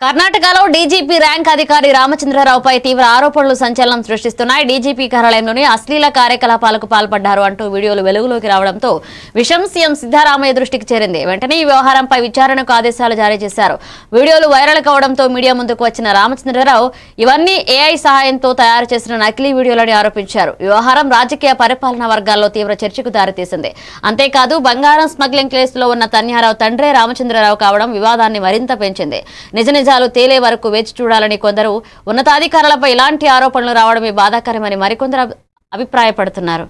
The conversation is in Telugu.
కర్ణాటకలో డీజీపీ ర్యాంక్ అధికారి రామచంద్రరావుపై తీవ్ర ఆరోపణలు సంచలనం సృష్టిస్తున్నాయి. డీజీపీ కార్యాలయంలోని అశ్లీల కార్యకలాపాలకు పాల్పడ్డారు అంటూ వీడియోలు వెలుగులోకి రావడంతో విషయం సీఎం సిద్ధారామయ్య దృష్టికి చేరింది. వెంటనే ఈ వ్యవహారంపై విచారణకు ఆదేశాలు జారీ చేశారు. వీడియోలు వైరల్ కావడంతో మీడియా ముందుకు వచ్చిన రామచంద్రరావు ఇవన్నీ ఏఐ సహాయంతో తయారు చేసిన నకిలీ వీడియోలని ఆరోపించారు. వ్యవహారం రాజకీయ పరిపాలనా వర్గాల్లో తీవ్ర చర్చకు దారితీసింది. అంతేకాదు బంగారం స్మగ్లింగ్ కేసులో ఉన్న తన్యారావు తండ్రే రామచంద్రరావు కావడం వివాదాన్ని మరింత పెంచింది. నిజ నిజాలు తేలే వరకు వేచి చూడాలని కొందరు ఉన్నతాధికారులపై ఇలాంటి ఆరోపణలు రావడమే బాధాకరమని మరికొందరు అభిప్రాయపడుతున్నారు.